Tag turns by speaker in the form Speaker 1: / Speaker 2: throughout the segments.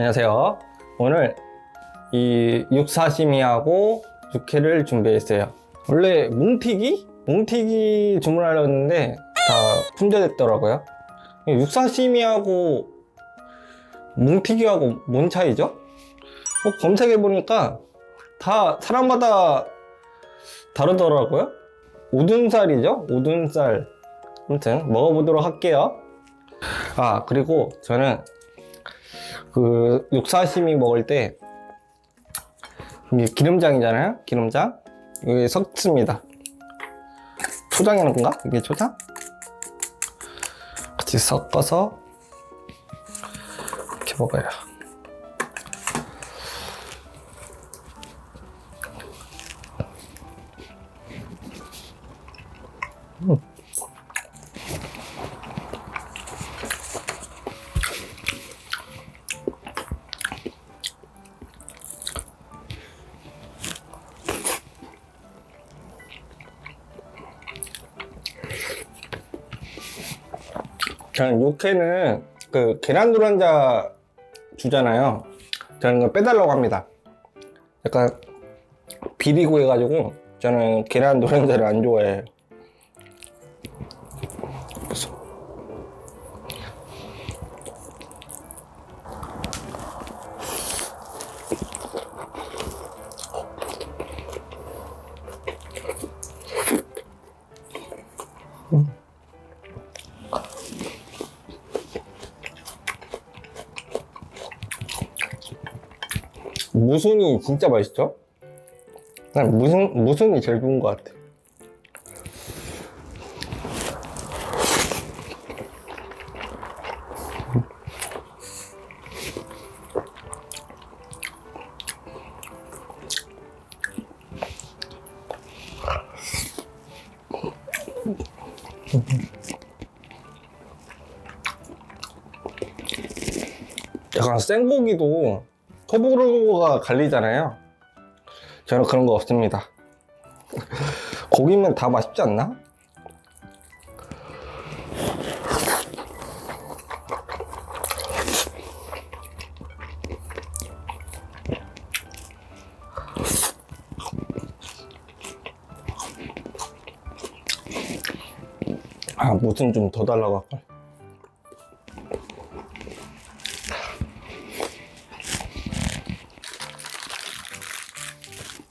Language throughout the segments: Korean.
Speaker 1: 안녕하세요. 오늘 이 육사시미하고 육회를 준비했어요. 원래 뭉티기? 뭉티기 주문하려고 했는데 다 품절됐더라고요. 이 육사시미하고 뭉티기하고 뭔 차이죠? 어, 검색해보니까 다 사람마다 다르더라고요. 오둔살이죠? 오둔살. 아무튼 먹어보도록 할게요. 아, 그리고 저는 그 육사시미 먹을 때 이게 기름장이잖아요. 기름장 이게 섞습니다. 초장이라는 건가? 이게 초장? 같이 섞어서 이렇게 먹어요. 저는 육회는 그 계란 노른자 주잖아요. 저는 그거 빼달라고 합니다. 약간 비리고 해가지고 저는 계란 노른자를 안 좋아해요. 무순이 진짜 맛있죠? 난 무순, 무순이 제일 좋은 것 같아. 약간 생고기도 호불호가 갈리잖아요. 저는 그런 거 없습니다. 고기면 다 맛있지 않나? 아, 무슨 좀 더 달라고 할걸?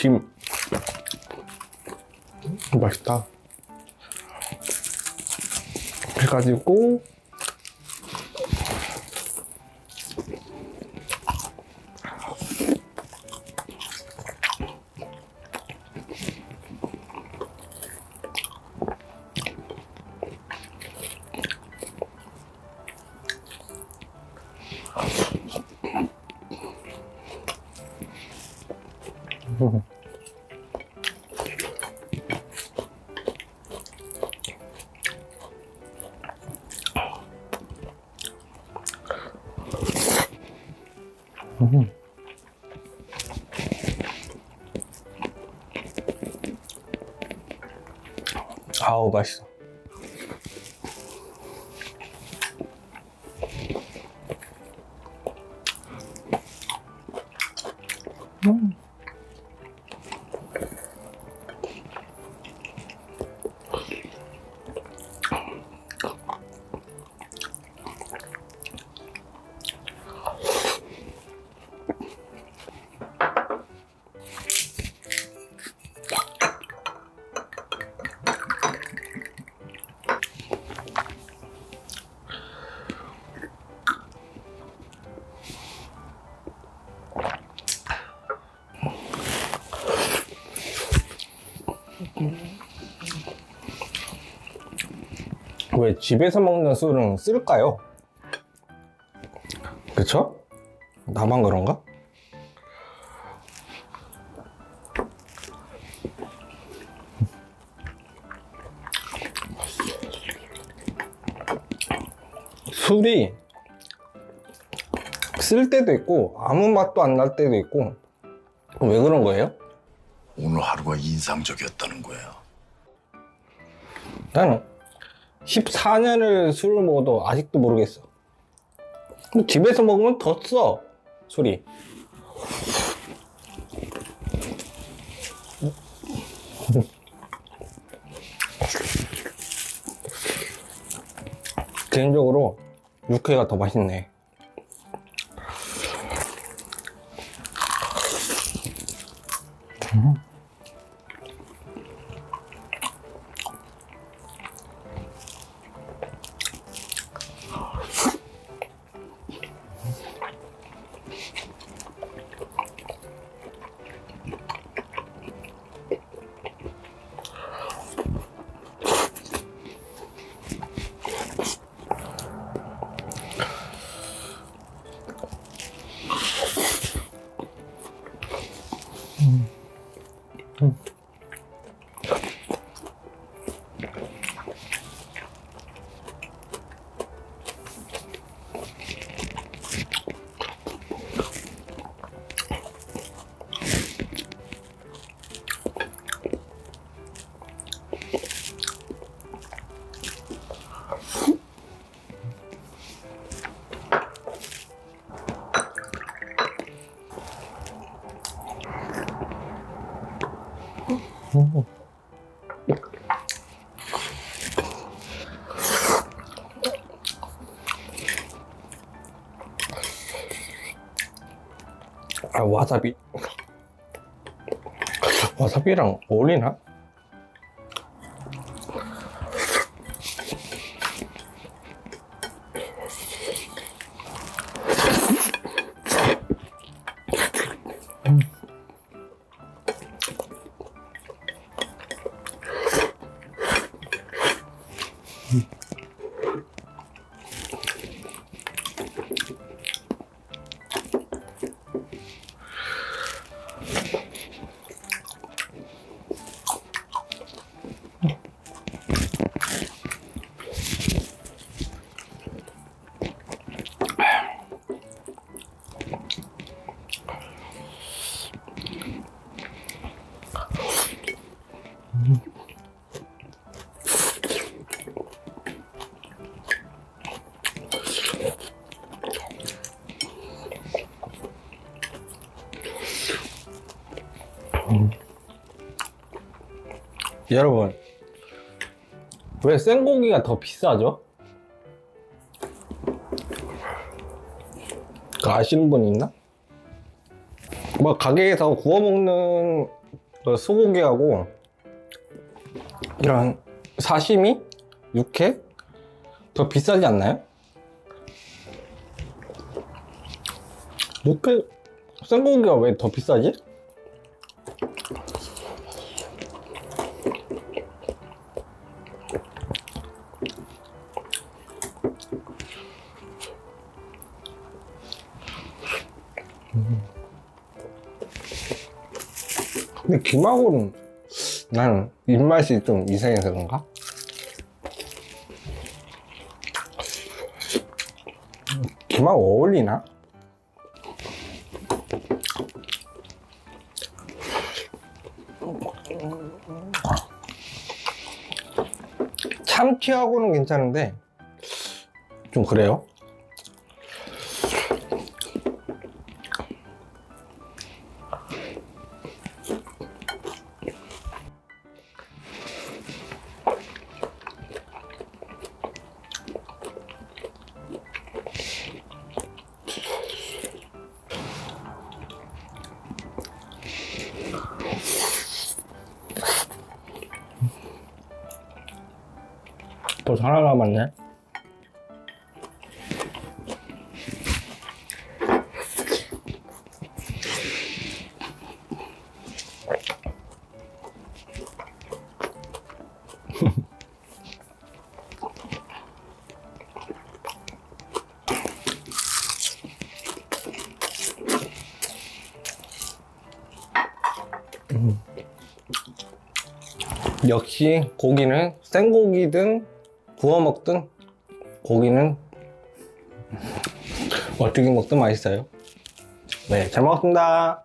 Speaker 1: 김. 맛있다. 해가지고, 아우, 맛있어. 왜 집에서 먹는 술은 쓸까요? 그쵸? 나만 그런가? 술이 쓸 때도 있고 아무 맛도 안 날 때도 있고 왜 그런 거예요?
Speaker 2: 오늘 하루가 인상적이었다는 거야.
Speaker 1: 나는 14년을 술을 먹어도 아직도 모르겠어. 근데 집에서 먹으면 더 써. 소리. 개인적으로 육회가 더 맛있네. 아, 와사비. 와사비랑 어울리나? 여러분, 왜 생고기가 더 비싸죠? 그거 아시는 분 있나? 뭐 가게에서 구워 먹는 그 소고기하고 이런 사시미, 육회 더 비싸지 않나요? 육회 생고기가 왜 더 비싸지? 근데 김하고는 난 입맛이 좀 이상해서 그런가? 김하고 어울리나? 참치하고는 괜찮은데 좀 그래요? 벌써 하나 남았네. 역시 고기는 생고기든 구워 먹든 고기는 어떻게 먹든 맛있어요. 네, 잘 먹었습니다.